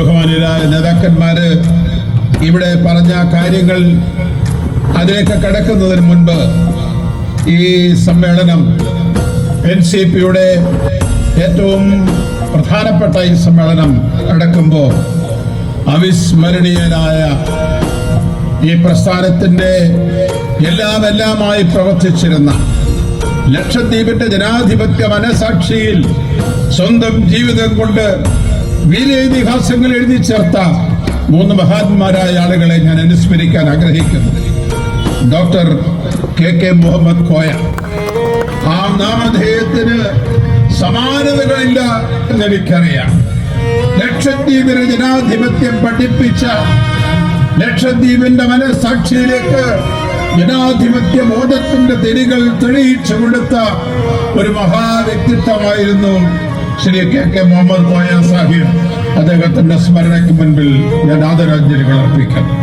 ബഹുമാനരായ നേതാക്കന്മാര് ഇവിടെ പറഞ്ഞ കാര്യങ്ങൾ അതിലേക്ക് കടക്കുന്നതിന് മുൻപ് ഈ സമ്മേളനം എൻ സി പിയുടെ ഏറ്റവും പ്രധാനപ്പെട്ട ഈ സമ്മേളനം നടക്കുമ്പോൾ അവിസ്മരണീയനായ ഈ പ്രസ്ഥാനത്തിന്റെ എല്ലാം എല്ലാമായി പ്രവർത്തിച്ചിരുന്ന ലക്ഷദ്വീപിന്റെ ജനാധിപത്യ മനസാക്ഷിയിൽ സ്വന്തം ജീവിതം കൊണ്ട് വീരേതിഹാസങ്ങൾ എഴുതി ചേർത്ത മൂന്ന് മഹാന്മാരായ ആളുകളെ ഞാൻ അനുസ്മരിക്കാൻ ആഗ്രഹിക്കുന്നു. Doctor K K Muhammad Koya. ആ നാമധേയത്തിന് സമാനതകളില്ല എന്ന് എനിക്കറിയാം ലക്ഷദ്വീപിന് ജനാധിപത്യം പഠിപ്പിച്ച ലക്ഷദ്വീപിന്റെ മനസാക്ഷിയിലേക്ക് ജനാധിപത്യ ബോധത്തിന്റെ തിരികൾ തെളിയിച്ചു കൊടുത്ത ഒരു മഹാവ്യക്തിത്വമായിരുന്നു ശ്രീ കെ കെ മുഹമ്മദ് കോയ സാഹിബ് അദ്ദേഹത്തിന്റെ സ്മരണയ്ക്ക് മുൻപിൽ ഞാൻ ആദരാഞ്ജലികൾ അർപ്പിക്കുന്നു